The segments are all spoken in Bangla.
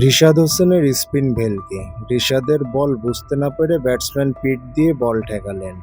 রিশাদ হোসেনের স্পিন ভেলকে। রিশাদের বল বুঝতে না পেরে ব্যাটসম্যান পিট দিয়ে বল ঠেকালেন।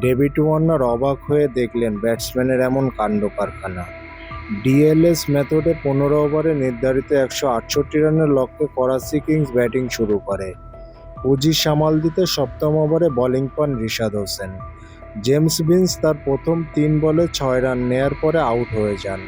ডেভিড ওয়ার্নার অবাক হয়ে দেখলেন ব্যাটসম্যানের এমন কাণ্ড কারখানা। ডিএলএস মেথডে পনেরো ওভারে নির্ধারিত একশো আটষট্টি রানের লক্ষ্যে করাচি কিংস ব্যাটিং শুরু করে। পুঁজি সামাল দিতে সপ্তম ওভারে বোলিং পান রিশাদ হোসেন। জেমস বিন্স তার প্রথম তিন বলে ছয় রান নেয়ার পরে আউট হয়ে যান।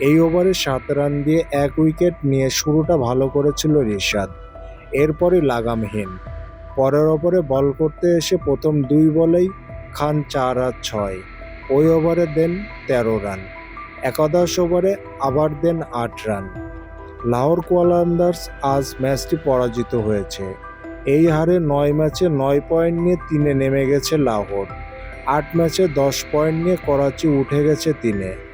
এই ওভারে সাত রান দিয়ে এক উইকেট নিয়ে শুরুটা ভালো করেছিল রিশাদ। এরপরই লাগামহীন। পরের ওভারে বল করতে এসে প্রথম দুই বলেই খান চার আর ছয়। ওই ওভারে দেন তেরো রান। একাদশ ওভারে আবার দেন আট রান। লাহোর কোয়ালান্দার্স আজ ম্যাচটি পরাজিত হয়েছে। এই হারে নয় ম্যাচে নয় পয়েন্ট নিয়ে তিনে নেমে গেছে লাহোর। আট ম্যাচে দশ পয়েন্ট নিয়ে করাচি উঠে গেছে তিনে।